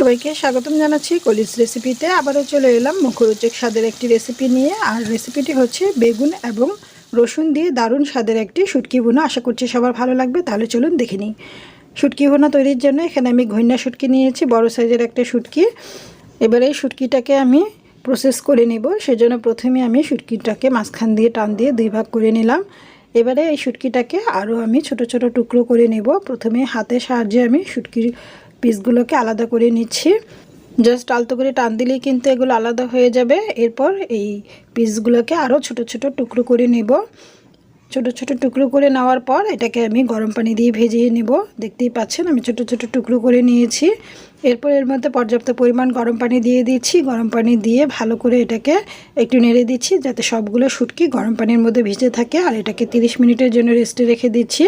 সবাইকে স্বাগতম জানাচ্ছি কলিজ রেসিপিতে। আবারও চলে এলাম মুখরোচক স্বাদের একটি রেসিপি নিয়ে। আর রেসিপিটি হচ্ছে বেগুন এবং রসুন দিয়ে দারুণ স্বাদের একটি শুটকি ভুনা। আশা করছি সবার ভালো লাগবে, তাহলে চলুন দেখে নিই। শুটকি ভুনা তৈরির জন্য এখানে আমি ঘৈন্যা শুটকি নিয়েছি, বড় সাইজের একটা শুটকি। এবারে এই শুটকিটাকে আমি প্রসেস করে নেব। সেজন্য প্রথমে আমি শুটকিটাকে মাঝখান দিয়ে টান দিয়ে দুই ভাগ করে নিলাম। এবারে এই শুটকিটাকে আরও আমি ছোট ছোট টুকরো করে নেব। প্রথমে হাতের সাহায্যে আমি শুটকির পিসগুলোকে আলাদা করে নিচ্ছি। জাস্ট আলতো করে টান দিলেই কিন্তু এগুলো আলাদা হয়ে যাবে। এরপর এই পিসগুলোকে আরও ছোট ছোট টুকরো করে নেব। ছোট ছোট টুকরো করে নেওয়ার পর এটাকে আমি গরম পানি দিয়ে ভেজিয়ে নেব। দেখতেই পাচ্ছেন, আমি ছোট ছোট টুকরো করে নিয়েছি। এরপর এর মধ্যে পর্যাপ্ত পরিমাণ গরম পানি দিয়ে দিচ্ছি। গরম পানি দিয়ে ভালো করে এটাকে একটু নেড়ে দিচ্ছি, যাতে সবগুলো শুটকি গরম পানির মধ্যে ভিজে থাকে। আর এটাকে 30 মিনিটের জন্য রেস্টে রেখে দিচ্ছি।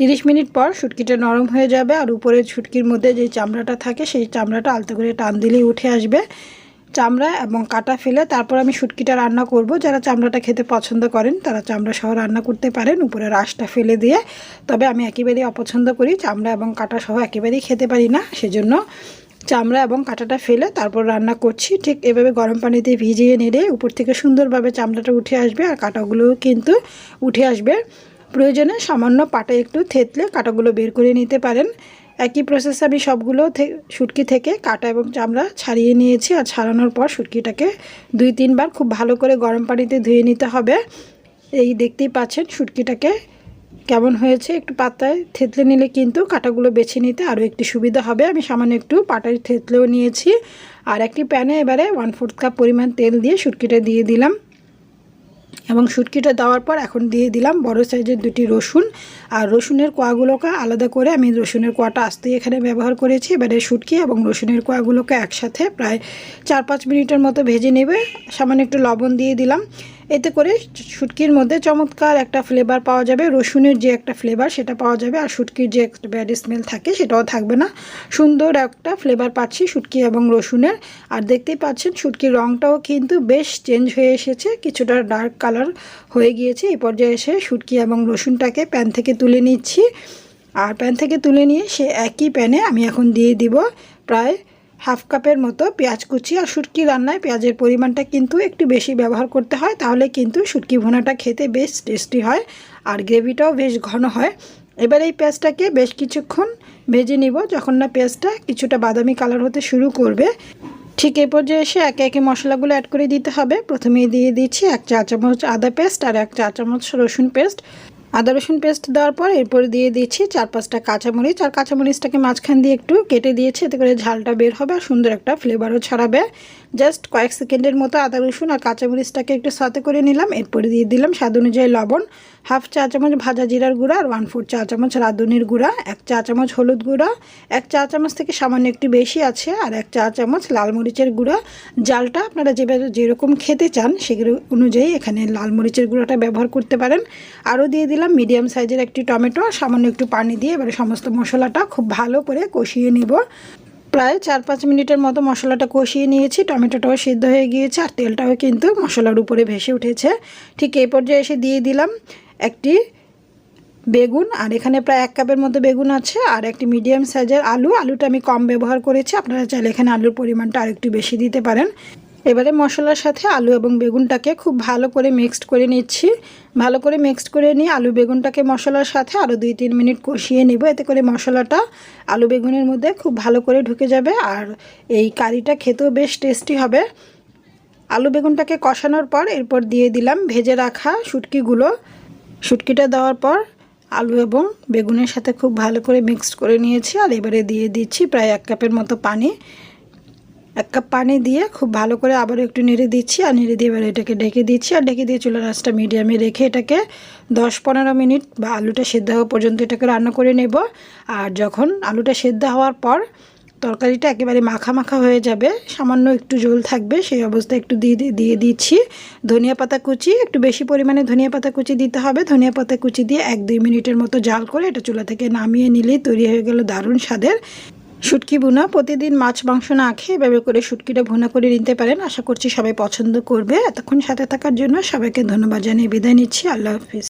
তিরিশ মিনিট পর শুটকিটা নরম হয়ে যাবে আর উপরের শুটকির মধ্যে যে চামড়াটা থাকে সেই চামড়াটা আলতো করে টান দিলেই উঠে আসবে। চামড়া এবং কাটা ফেলে তারপর আমি শুটকিটা রান্না করব। যারা চামড়াটা খেতে পছন্দ করেন তারা চামড়া সহ রান্না করতে পারেন উপরে রাসটা ফেলে দিয়ে। তবে আমি একেবারেই অপছন্দ করি চামড়া এবং কাটা সহ একেবারেই খেতে পারি না, সেজন্য চামড়া এবং কাঁটাটা ফেলে তারপর রান্না করছি। ঠিক এভাবে গরম পানিতে ভিজিয়ে নেড়ে উপর থেকে সুন্দরভাবে চামড়াটা উঠে আসবে আর কাঁটাগুলোও কিন্তু উঠে আসবে। প্রয়োজনে সামান্য পাটা একটু থেতলে কাটাগুলো বের করে নিতে পারেন। একই প্রসেস আমি সবগুলো শুটকি থেকে কাটা এবং চামড়া ছাড়িয়ে নিয়েছি আর ছাড়ানোর পর শুটকিটাকে দুই তিনবার খুব ভালো করে গরম পানিতে ধুয়ে নিতে হবে। এই দেখতেই পাচ্ছেন শুটকিটাকে কেমন হয়েছে। একটু পাতায় থেতলে নিলে কিন্তু কাটাগুলো বেছে নিতে আরও একটি সুবিধা হবে। আমি সামান্য একটু পাটায় থেতলেও নিয়েছি। আর একটি প্যানে এবারে ওয়ান ফোর্থ কাপ পরিমাণ তেল দিয়ে শুটকিটা দিয়ে দিলাম। এবং শুটকিটা দেওয়ার পর এখন দিয়ে দিলাম বড় সাইজের দুটি রসুন। আর রসুনের কোয়াগুলোকে আলাদা করে আমি রসুনের কোয়াটা আসতেই এখানে ব্যবহার করেছি। এবারে শুটকি এবং রসুনের কোয়াগুলোকে একসাথে প্রায় চার পাঁচ মিনিটের মতো ভেজে নেবে। সামান্য একটু লবণ দিয়ে দিলাম। এতে করে শুটকির মধ্যে চমৎকার একটা ফ্লেভার পাওয়া যাবে। রসুনের যে একটা ফ্লেভার সেটা পাওয়া যাবে। আর শুটকির যে একটা ব্যাড স্মেল থাকে সেটাও থাকবে না। সুন্দর একটা ফ্লেভার পাচ্ছি শুটকি এবং রসুনের। আর দেখতেই পাচ্ছেন শুটকির রঙটাও কিন্তু বেশ চেঞ্জ হয়ে এসেছে। কিছুটা ডার্ক কালার হয়ে গিয়েছে। এই পর্যায়ে এসে শুটকি এবং রসুনটাকে প্যান থেকে তুলে নিচ্ছি। আর প্যান থেকে তুলে নিয়ে সে একই প্যানে আমি এখন দিয়ে দিব। প্রায় হাফ কাপের মতো পেঁয়াজ কুচি আর শুটকি রান্নায় পেঁয়াজের পরিমাণটা কিন্তু একটু বেশি ব্যবহার করতে হয়, তাহলে কিন্তু শুটকি ভুনাটা খেতে বেশ টেস্টি হয় আর গ্রেভিটাও বেশ ঘন হয়। এবার এই পেঁয়াজটাকে বেশ কিছুক্ষণ ভেজে নিব, যখন না পেঁয়াজটা কিছুটা বাদামি কালার হতে শুরু করবে। ঠিক এই পর্যায়ে এসে একে একে মশলাগুলো অ্যাড করে দিতে হবে। প্রথমেই দিয়ে দিচ্ছি এক চা চামচ আদা পেস্ট আর এক চা চামচ রসুন পেস্ট আদা রসুন পেস্ট দেওয়ার পর এরপরে দিয়ে দিচ্ছি চার পাঁচটা কাঁচামরিচ, আর কাঁচামরিচটাকে মাঝখান দিয়ে একটু কেটে দিয়েছি, এতে করে ঝালটা বের হবে আর সুন্দর একটা ফ্লেভারও ছড়াবে। জাস্ট কয়েক সেকেন্ডের মতো আদা রসুন আর কাঁচামরিচটাকে একটু সাথে করে নিলাম, এরপরে দিয়ে দিলাম স্বাদ অনুযায়ী লবণ। হাফ চা চামচ ভাজা জিরার গুঁড়া আর ওয়ান ফোর চা চামচ রাঁধুনির গুঁড়া, এক চা চামচ হলুদ গুঁড়া, এক চা চামচ থেকে সামান্য একটু বেশি আছে আর এক চা চামচ লাল মরিচের গুঁড়া। জালটা আপনারা যেভাবে যেরকম খেতে চান সেগুলো অনুযায়ী এখানে লাল মরিচের গুঁড়াটা ব্যবহার করতে পারেন। আরও দিয়ে দিলাম মিডিয়াম সাইজের একটি টমেটো আর সামান্য একটু পানি দিয়ে এবারে সমস্ত মশলাটা খুব ভালো করে কষিয়ে নিব। প্রায় চার পাঁচ মিনিটের মতো মশলাটা কষিয়ে নিয়েছি, টমেটোটাও সিদ্ধ হয়ে গিয়েছে আর তেলটাও কিন্তু মশলার উপরে ভেসে উঠেছে। ঠিক এই পর্যায়ে এসে দিয়ে দিলাম। একটি বেগুন, আর এখানে প্রায় এক কাপের মতো বেগুন আছে, আর একটি মিডিয়াম সাইজের আলু। আলুটা আমি কম ব্যবহার করেছি, আপনারা চাইলে এখানে আলুর পরিমাণটা আরেকটু বেশি দিতে পারেন। এবারে মশলার সাথে আলু এবং বেগুনটাকে খুব ভালো করে মিক্সড করে নিচ্ছি। ভালো করে মিক্সড করে নিয়ে আলু বেগুনটাকে মশলার সাথে আরও দুই তিন মিনিট কষিয়ে নিব। এতে করে মশলাটা আলু বেগুনের মধ্যে খুব ভালো করে ঢুকে যাবে, আর এই কারিটা খেতেও বেশ টেস্টি হবে। আলু বেগুনটাকে কষানোর পর এরপর দিয়ে দিলাম ভেজে রাখা শুটকিগুলো। শুটকিটা দেওয়ার পর আলু এবং বেগুনের সাথে খুব ভালো করে মিক্সড করে নিয়েছি আর এবারে দিয়ে দিচ্ছি প্রায় এক কাপের মতো পানি। এক কাপ পানি দিয়ে খুব ভালো করে আবার একটু নেড়ে দিচ্ছি আর নেড়ে দিয়ে এবার এটাকে ঢেকে দিচ্ছি আর ঢেকে দিয়ে চুলার রাসটা মিডিয়ামে রেখে এটাকে দশ পনেরো মিনিট বা আলুটা সেদ্ধ হওয়া পর্যন্ত এটাকে রান্না করে নেব। আর যখন আলুটা সেদ্ধ হওয়ার পর তরকারিটা একেবারে মাখা মাখা হয়ে যাবে। সামান্য একটু জল থাকবে, সেই অবস্থায় একটু দিয়ে দিয়ে দিচ্ছি। ধনিয়া পাতা কুচি, একটু বেশি পরিমাণে ধনিয়া পাতা কুচি দিতে হবে। ধনিয়া পাতা কুচি দিয়ে এক দুই মিনিটের মতো জাল করে এটা চুলা থেকে নামিয়ে নিলেই তৈরি হয়ে গেল দারুণ স্বাদের শুটকি ভুনা। প্রতিদিন মাছ, মাংস না খেয়ে এভাবে করে শুটকিটা ভুনা করে নিতে পারেন। আশা করছি সবাই পছন্দ করবে। এতক্ষণ সাথে থাকার জন্য সবাইকে ধন্যবাদ জানিয়ে বিদায় নিচ্ছি। আল্লাহ হাফিজ।